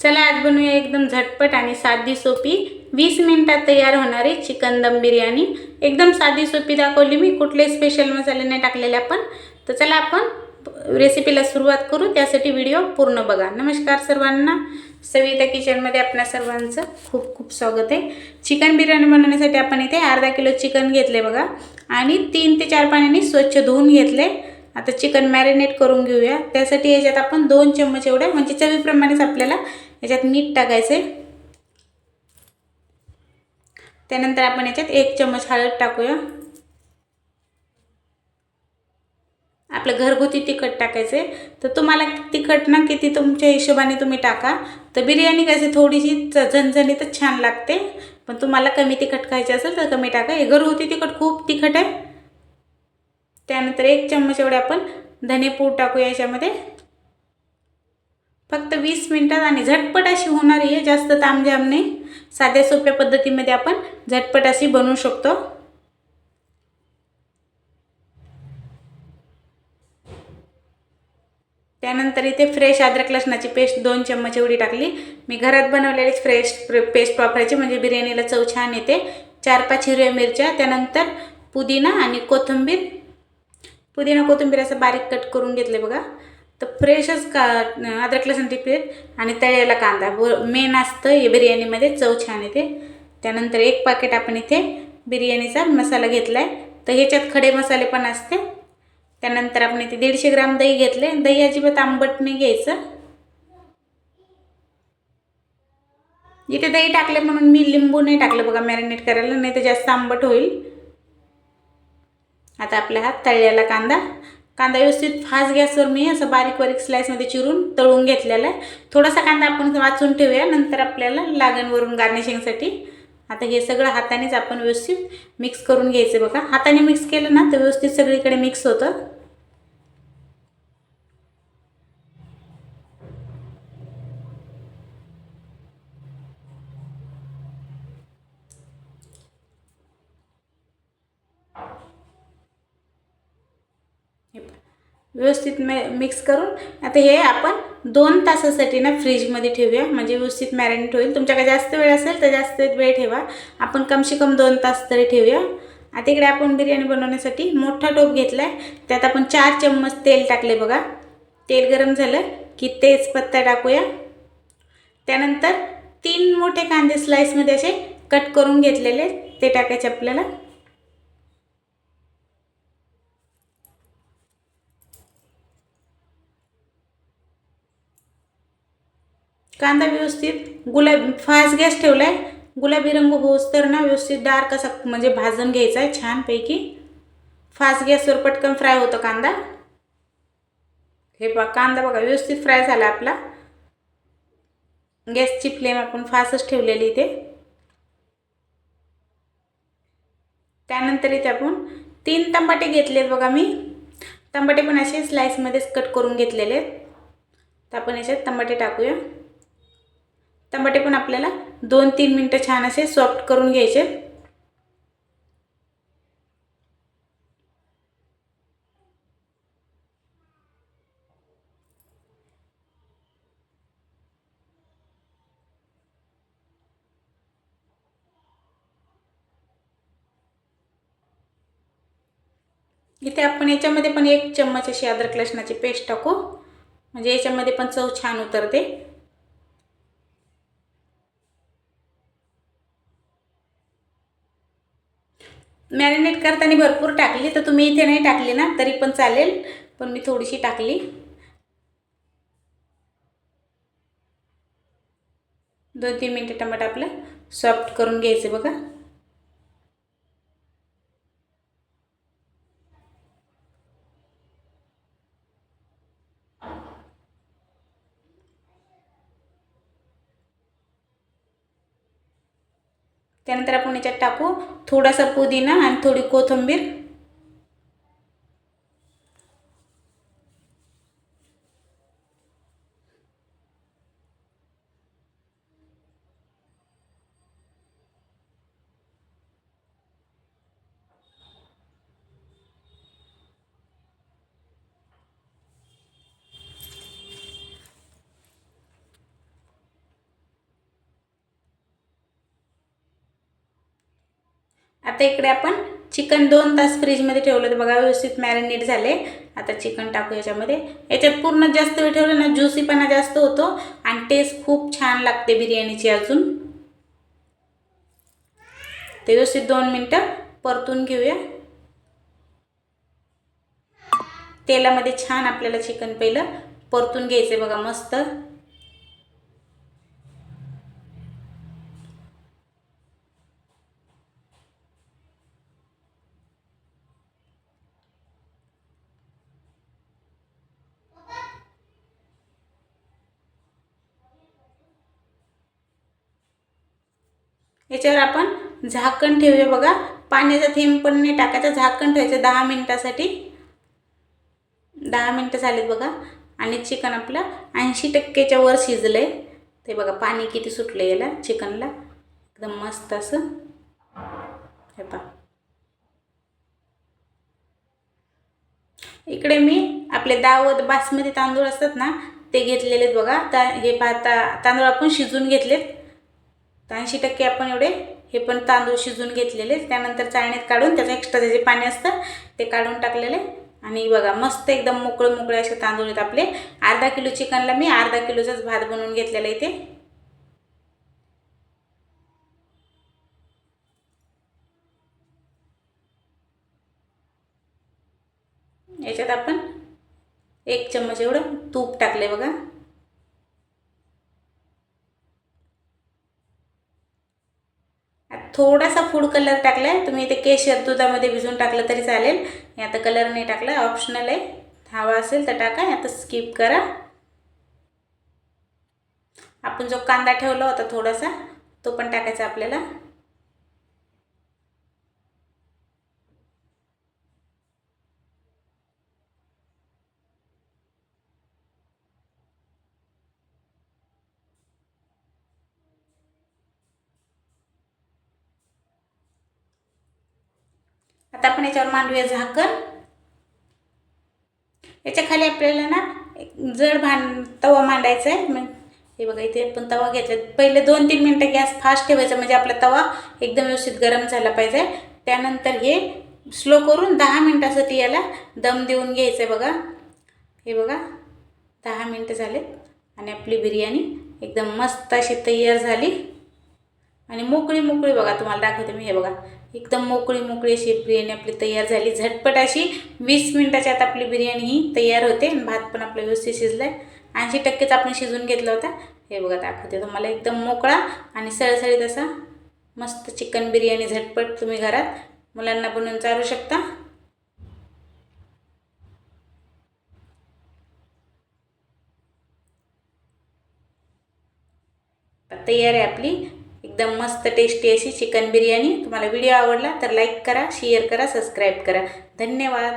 चला आज बनवूया एकदम झटपट आणि साधी सोपी वीस मिनिटात तयार होणारी चिकन दम बिर्याणी. एकदम साधी सोपी दाखवली मी कुठले स्पेशल मसाले नाही टाकलेले आपण. तर चला आपण रेसिपीला सुरुवात करू. त्यासाठी व्हिडिओ पूर्ण बघा. नमस्कार सर्वांना. सविता किचनमध्ये आपल्या सर्वांचं खूप खूप स्वागत आहे. चिकन बिर्याणी बनवण्यासाठी आपण इथे अर्धा किलो चिकन घेतले बघा. आणि तीन ते चार पाण्याने स्वच्छ धुवून घेतले. आता चिकन मॅरिनेट करून घेऊया. त्यासाठी याच्यात आपण दोन चम्मच एवढ्या म्हणजे चवीप्रमाणेच आपल्याला याच्यात मीठ टाकायचं. आहे त्यानंतर आपण याच्यात एक चम्मच हळद टाकूया. आपलं घरगुती तिखट टाकायचं. आहे तर तुम्हाला तिखट ना किती तुमच्या हिशोबाने तुम्ही टाका. तर बिर्याणी कशी थोडीशी च झणझणीतच छान लागते. पण तुम्हाला कमी तिखट खायची असेल तर कमी टाका. हे घरगुती तिखट खूप तिखट आहे. त्यानंतर एक चम्मच एवढे आपण धनेपूड टाकूया याच्यामध्ये. फक्त वीस मिनटात आणि झटपट अशी होणारी आहे. जास्त तामजाम नाही. साध्या सोप्या पद्धतीमध्ये आपण झटपट अशी बनवू शकतो. त्यानंतर इथे फ्रेश अद्रक लसणाची पेस्ट दोन चम्मच एवढी टाकली. मी घरात बनवलेलीच फ्रेश पेस्ट वापरायची. म्हणजे बिर्याणीला चव छान येते. चार पाच हिरव्या मिरच्या त्यानंतर पुदिना आणि कोथिंबीर. पुदिना कोथिंबीर असं बारीक कट करून घेतले बघा. तर फ्रेशच का अद्रक ती पेस्ट आणि तळलेला कांदा. ब मेन असतं हे बिर्याणीमध्ये चव छान येते. त्यानंतर एक पाकिट आपण इथे बिर्याणीचा मसाला घेतला आहे तर ह्याच्यात खडे मसाले पण असते. त्यानंतर आपण इथे दीडशे ग्राम दही घेतले दही अजिबात आंबट नाही घ्यायचं. इथे दही टाकले म्हणून मी लिंबू नाही टाकलं बघा मॅरिनेट करायला. नाही तर जास्त आंबट होईल. आता आपला हा तळलेला कांदा कांदा व्यवस्थित फास्ट गॅसवर मी असं बारीक बारीक स्लाईसमध्ये चिरून तळून घेतलेला आहे. थोडासा कांदा आपण वाचून ठेवूया. नंतर आपल्याला लागणवरून गार्निशिंगसाठी आता हे सगळं हातानेच आपण व्यवस्थित मिक्स करून घ्यायचं बघा. हाताने मिक्स केलं ना तर व्यवस्थित सगळीकडे मिक्स होतं. व्यवस्थित मे मिक्स करून. आता हे आपण दोन तासासाठी ना फ्रीजमध्ये ठेवूया. म्हणजे व्यवस्थित मॅरिनेट होईल. तुमच्याकडे जास्त वेळ असेल तर जास्त वेळ ठेवा. आपण कमसे कम दोन तास तरी ठेवूया. आता इकडे आपण बिर्याणी बनवण्यासाठी मोठा टोप घेतला आहे त्यात आपण चार चम्मच तेल टाकले बघा. तेल गरम झालं की तेजपत्ता टाकूया. त्यानंतर तीन मोठे कांदे स्लाईसमध्ये असे कट करून घेतलेले ते टाकायचे आपल्याला. कांदा व्यवस्थित गुलाब फास्ट गॅस ठेवला आहे गुलाबी रंग होस तर ना व्यवस्थित डार्क असा म्हणजे भाजून घ्यायचा आहे छानपैकी. फास्ट गॅसवर पटकन फ्राय होतं कांदा. हे बघा कांदा बघा व्यवस्थित फ्राय झाला आपला. गॅसची फ्लेम आपण फास्टच ठेवलेली इथे. त्यानंतर इथे आपण तीन तंबाटे घेतलेत बघा मी. तंबाटे पण असे स्लाईसमध्येच कट करून घेतलेले आहेत. तर आपण याच्यात तंबाटे टाकूया. टमाटे पण आपल्याला दोन तीन मिनटं छान असे सॉफ्ट करून घ्यायचे. इथे आपण याच्यामध्ये पण एक चम्मच अशी अद्रक लसणाची पेस्ट टाकू. म्हणजे याच्यामध्ये पण चव छान उतरते. मॅरिनेट करताना भरपूर टाकली तर तुम्ही इथे नाही टाकली ना तरी पण चालेल. पण मी थोडीशी टाकली. दोन तीन मिनटं टमाटर आपलं सॉफ्ट करून घ्यायचं बघा. त्यानंतर आपण याच्यात टाकू थोडासा पुदिना आणि थोडी कोथिंबीर. आता इकडे आपण चिकन दोन तास फ्रीजमध्ये ठेवलं. तर बघा व्यवस्थित मॅरिनेट झाले. आता चिकन टाकू याच्यामध्ये. याच्यात पूर्ण जास्त वेळ ठेवलं ना ज्युसीपणा जास्त होतो आणि टेस्ट खूप छान लागते बिर्याणीची अजून. ते व्यवस्थित दोन मिनटं परतून घेऊया. तेलामध्ये छान आपल्याला चिकन पहिलं परतून घ्यायचं बघा मस्त. याच्यावर आपण झाकण ठेवूया बघा. पाण्याचा थेंब पण नाही टाकायचा. झाकण ठेवायचं दहा मिनटासाठी. दहा मिनटं झालीत बघा. आणि चिकन आपलं ऐंशी टक्क्याच्या वर शिजलं आहे ते बघा पाणी किती सुटलं याला चिकनला. एकदम मस्त असं. हे पा इकडे मी आपले दावत बासमती तांदूळ असतात ना ते घेतलेले आहेत बघा. ता हे पाहता तांदूळ आपण शिजून घेतलेत. ऐंशी टक्के आपण एवढे हे पण तांदूळ शिजून घेतलेले. त्यानंतर चाळणीत काढून त्याचं एक्स्ट्रा जे पाणी असतं ते काढून टाकलेले. आणि बघा मस्त एकदम मोकळे मोकळे असे तांदूळ आहेत आपले. अर्धा किलो चिकनला मी अर्धा किलोचाच भात बनवून घेतलेला इथे. याच्यात आपण एक चम्मच एवढं तूप टाकले बघा. थोडासा फूड कलर टाकला आहे तुम्ही इथे केशर दुधामध्ये भिजून टाकलं तरी चालेल. मी आता कलर नाही टाकला ऑप्शनल आहे. हवा असेल तर टाका आता स्किप करा. आपण जो कांदा ठेवला होता थोडासा तो पण टाकायचा आपल्याला. आता आपण याच्यावर मांडूया झाकण. याच्या खाली आपल्याला ना एक जड भांड तवा मांडायचा आहे मग हे बघा इथे पण तवा घ्यायचा पहिले दोन तीन मिनटं गॅस फास्ट ठेवायचा म्हणजे आपला तवा एकदम व्यवस्थित गरम झाला पाहिजे. त्यानंतर हे स्लो करून दहा मिनटासाठी याला दम देऊन घ्यायचं आहे बघा. हे बघा दहा मिनटं झाले आणि आपली बिर्याणी एकदम मस्त अशी तयार झाली. आणि मोकळी मोकळी बघा तुम्हाला दाखवते मी. हे बघा एकदम मोकळी मोकळी अशी बिर्याणी आपली तयार झाली. झटपट अशी वीस मिनटाच्या आत आपली बिर्याणी ही तयार होते आणि भात पण आपला व्यवस्थित शिजला आहे ऐंशी टक्केच आपण शिजून घेतला होता. हे बघा दाखवते तुम्हाला. एकदम मोकळा आणि सळसळीत असा मस्त चिकन बिर्याणी झटपट तुम्ही घरात. मुलांना बनवून चालू शकता. तयार आहे आपली. एकदम मस्त टेस्टी अशी चिकन बिर्याणी. तुम्हाला व्हिडिओ आवडला तर लाईक करा शेअर करा सबस्क्राईब करा. धन्यवाद.